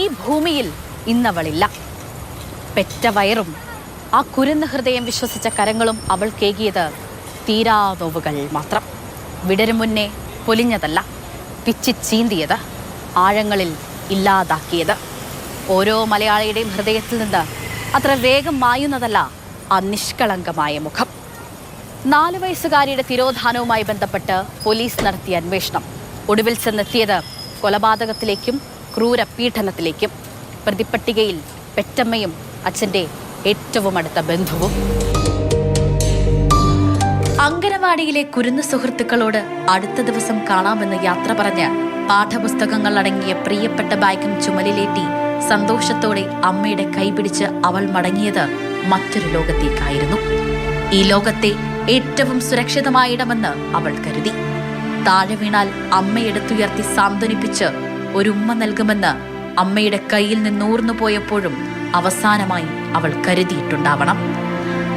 ഈ ഭൂമിയിൽ ഇന്നവളില്ല. പെറ്റ വയറും ആ കുരുന്ന ഹൃദയം വിശ്വസിച്ച കരങ്ങളും അവൾ കേകിയത് തീരാതോവുകൾ മാത്രം. വിടരും മുന്നേ പൊലിഞ്ഞതല്ല പിച്ചി ചീന്തിയത് ആഴങ്ങളിൽ ഇല്ലാതാക്കിയത്. ഓരോ മലയാളിയുടെയും ഹൃദയത്തിൽ നിന്ന് അത്ര വേഗം മായുന്നതല്ല ആ നിഷ്കളങ്കമായ മുഖം. നാല് വയസ്സുകാരിയുടെ തിരോധാനവുമായി ബന്ധപ്പെട്ട് പോലീസ് നടത്തിയ അന്വേഷണം. ഒടുവിൽ ചെന്നെത്തിയത് കൊലപാതകത്തിലേക്കും ക്രൂര പീഡനത്തിലേക്കും പ്രതിപ്പട്ടികയിൽ പെറ്റമ്മയും അച്ഛന്റെ ഏറ്റവും അടുത്ത ബന്ധുവും. അങ്കനവാടിയിലെ കുരുന്നു സുഹൃത്തുക്കളോട് അടുത്ത ദിവസം കാണാമെന്ന് യാത്ര പറഞ്ഞ് പാഠപുസ്തകങ്ങൾ അടങ്ങിയ പ്രിയപ്പെട്ട ബാഗും ചുമലിലേറ്റി സന്തോഷത്തോടെ അമ്മയുടെ കൈപിടിച്ച് അവൾ മടങ്ങിയത് മറ്റൊരു ലോകത്തേക്കായിരുന്നു. ഈ ലോകത്തെ ഏറ്റവും സുരക്ഷിതമായ ഇടമെന്ന് അവൾ കരുതി. താഴെ വീണാൽ അമ്മയെടുത്തുയർത്തി സാന്ത്വനിപ്പിച്ച് ഒരു ഉമ്മ നൽകുമെന്ന് അമ്മയുടെ കയ്യിൽ നിന്നൂർന്നു പോയപ്പോഴും അവസാനമായി അവൾ കരുതിയിട്ടുണ്ടാവണം.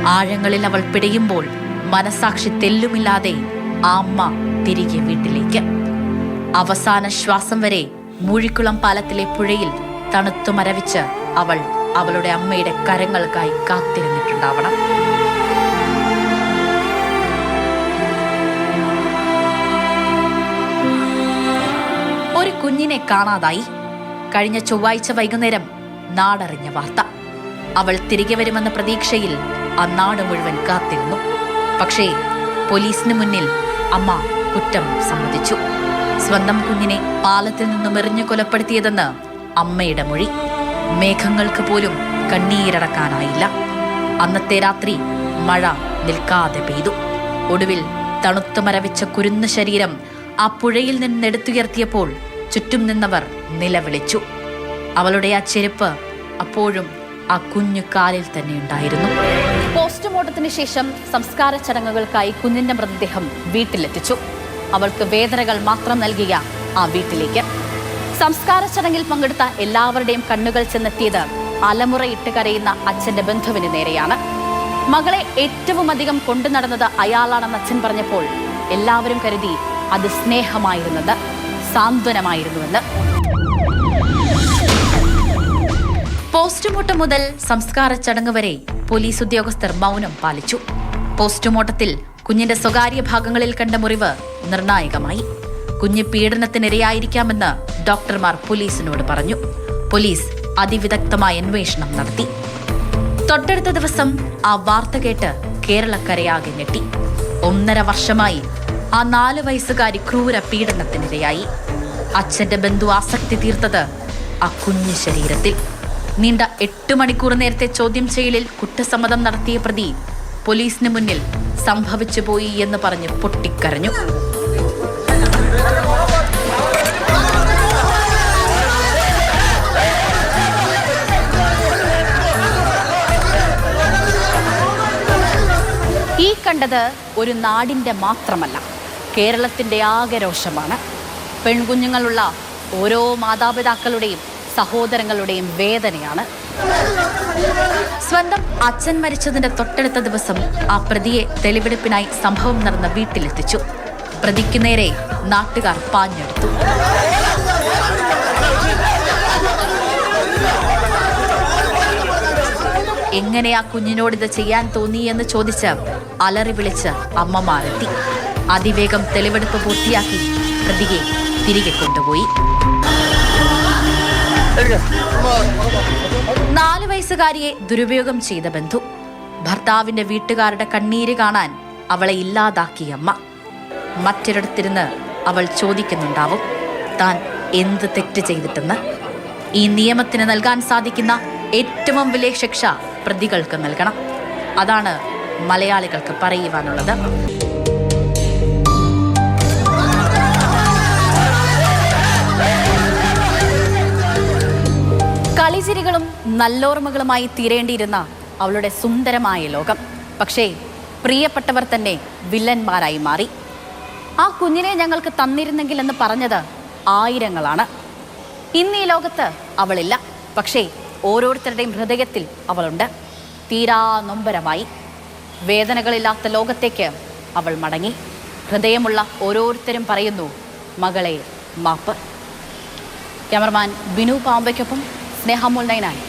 ആഴങ്ങളിൽ അവൾ പിടയുമ്പോൾ മനസാക്ഷി തെല്ലുമില്ലാതെ ആ അമ്മ തിരികെ വീട്ടിലേക്ക്. അവസാന ശ്വാസം വരെ മൂഴിക്കുളം പാലത്തിലെ പുഴയിൽ തണുത്തു മരവിച്ച് അവൾ അവളുടെ അമ്മയുടെ കരങ്ങൾക്കായി കാത്തിരുന്നിട്ടുണ്ടാവണം. കുഞ്ഞിനെ കാണാതായി. കഴിഞ്ഞ ചൊവ്വാഴ്ച വൈകുന്നേരം നാടറിഞ്ഞ വാർത്ത. അവൾ തിരികെ വരുമെന്ന പ്രതീക്ഷയിൽ ആ നാട് മുഴുവൻ കാത്തിരുന്നു. പക്ഷേ പോലീസിന് മുന്നിൽ അമ്മ കുറ്റം സമ്മതിച്ചു. സ്വന്തം കുഞ്ഞിനെ പാലത്തിൽ നിന്നും എറിഞ്ഞു കൊലപ്പെടുത്തിയതെന്ന് അമ്മയുടെ മൊഴി. മേഘങ്ങൾക്ക് പോലും കണ്ണീരടക്കാനായില്ല. അന്നത്തെ രാത്രി മഴ നിൽക്കാതെ പെയ്തു. ഒടുവിൽ തണുത്തു മരവിച്ച കുരുന്ന ശരീരം ആ പുഴയിൽ നിന്നെടുത്തുയർത്തിയപ്പോൾ ചുറ്റും നിന്നവർ നിലവിളിച്ചു. അവളുടെ ആ ചെരുപ്പ് അപ്പോഴും ആ കുഞ്ഞു കാലിൽ തന്നെ ഉണ്ടായിരുന്നു. പോസ്റ്റ്മോർട്ടത്തിന് ശേഷം സംസ്കാര ചടങ്ങുകൾക്കായി കുഞ്ഞിന്റെ മൃതദേഹം വീട്ടിലെത്തിച്ചു. അവൾക്ക് വേദനകൾ മാത്രം നൽകിയ ആ വീട്ടിലേക്ക്. സംസ്കാര ചടങ്ങിൽ പങ്കെടുത്ത എല്ലാവരുടെയും കണ്ണുകൾ ചെന്നെത്തിയത് അലമുറയിട്ട് കരയുന്ന അച്ഛന്റെ ബന്ധുവിന് നേരെയാണ്. മകളെ ഏറ്റവും അധികം കൊണ്ടു നടന്നത് അയാളാണെന്ന് അച്ഛൻ പറഞ്ഞപ്പോൾ എല്ലാവരും കരുതി അത് സ്നേഹമായിരുന്നത്. സാന്ത്വനമായിരുന്നുവെന്ന്. പോസ്റ്റ്മോർട്ടം മുതൽ സംസ്കാര ചടങ്ങ് വരെ പോലീസ് ഉദ്യോഗസ്ഥർ മൗനം പാലിച്ചു. പോസ്റ്റ്മോർട്ടത്തിൽ കുഞ്ഞിന്റെ സ്വകാര്യ ഭാഗങ്ങളിൽ കണ്ട മുറിവ് നിർണായകമായി. കുഞ്ഞ് പീഡനത്തിനിരയായിരിക്കാമെന്ന് ഡോക്ടർമാർ പോലീസിനോട് പറഞ്ഞു. പോലീസ് അതിവിദഗ്ധമായ അന്വേഷണം നടത്തി. തൊട്ടടുത്ത ദിവസം ആ വാർത്ത കേട്ട് കേരളക്കരയാകെ ഞെട്ടി. ഒന്നര വർഷമായി ആ നാല് വയസ്സുകാരി ക്രൂര പീഡനത്തിനിരയായി അച്ഛന്റെ ബന്ധു ആസക്തി തീർത്തത് ആ കുഞ്ഞു ശരീരത്തിൽ. നീണ്ട എട്ട് മണിക്കൂർ നേരത്തെ ചോദ്യം ചെയ്യലിൽ കുറ്റസമ്മതം നടത്തിയ പ്രതി പോലീസിന് മുന്നിൽ സംഭവിച്ചു പോയി എന്ന് പറഞ്ഞ് പൊട്ടിക്കരഞ്ഞു. ഈ കണ്ടത് ഒരു നാടിന്റെ മാത്രമല്ല. കേരളത്തിന്റെ ആകെ രോഷമാണ്. പെൺകുഞ്ഞുങ്ങളുള്ള ഓരോ മാതാപിതാക്കളുടെയും സഹോദരങ്ങളുടെയും വേദനയാണ്. സ്വന്തം അച്ഛൻ മരിച്ചതിന്റെ തൊട്ടടുത്ത ദിവസം ആ പ്രതിയെ തെളിവെടുപ്പിനായി സംഭവം നടന്ന വീട്ടിലെത്തിച്ചു. പ്രതിക്ക് നേരെ നാട്ടുകാർ പാഞ്ഞെടുത്തു. എങ്ങനെ ആ കുഞ്ഞിനോട് ഇത് ചെയ്യാൻ തോന്നി എന്ന് ചോദിച്ച് അലറി വിളിച്ച് അമ്മമാരെത്തി. അതിവേഗം തെളിവെടുപ്പ് പൂർത്തിയാക്കി. പ്രതിയെ തിരികെ കൊണ്ടുപോയി. നാല് വയസ്സുകാരിയെ ദുരുപയോഗം ചെയ്ത ബന്ധു. ഭർത്താവിന്റെ വീട്ടുകാരുടെ കണ്ണീര് കാണാൻ അവളെ ഇല്ലാതാക്കിയ അമ്മ. മറ്റൊരിടത്തിരുന്ന് അവൾ ചോദിക്കുന്നുണ്ടാവും താൻ എന്ത് തെറ്റ് ചെയ്തിട്ടെന്ന്. ഈ നിയമത്തിന് നൽകാൻ സാധിക്കുന്ന ഏറ്റവും വലിയ ശിക്ഷ പ്രതികൾക്ക് നൽകണം. അതാണ് മലയാളികൾക്ക് പറയുവാനുള്ളത്. നല്ലോർമ്മകളുമായി തീരേണ്ടിയിരുന്ന അവളുടെ സുന്ദരമായ ലോകം. പക്ഷേ പ്രിയപ്പെട്ടവർ തന്നെ വില്ലന്മാരായി മാറി. ആ കുഞ്ഞിനെ ഞങ്ങൾക്ക് തന്നിരുന്നെങ്കിൽ എന്ന് പറഞ്ഞത് ആയിരങ്ങളാണ്. ഇന്ന് ഈ ലോകത്ത് അവളില്ല. പക്ഷേ ഓരോരുത്തരുടെയും ഹൃദയത്തിൽ അവളുണ്ട്. തീരാ നൊമ്പരമായി. വേദനകളില്ലാത്ത ലോകത്തേക്ക് അവൾ മടങ്ങി. ഹൃദയമുള്ള ഓരോരുത്തരും പറയുന്നു മകളെ മാപ്പ്. ക്യാമറമാൻ ബിനു പാമ്പയ്ക്കൊപ്പം സ്നേഹമുൽ നയനായി.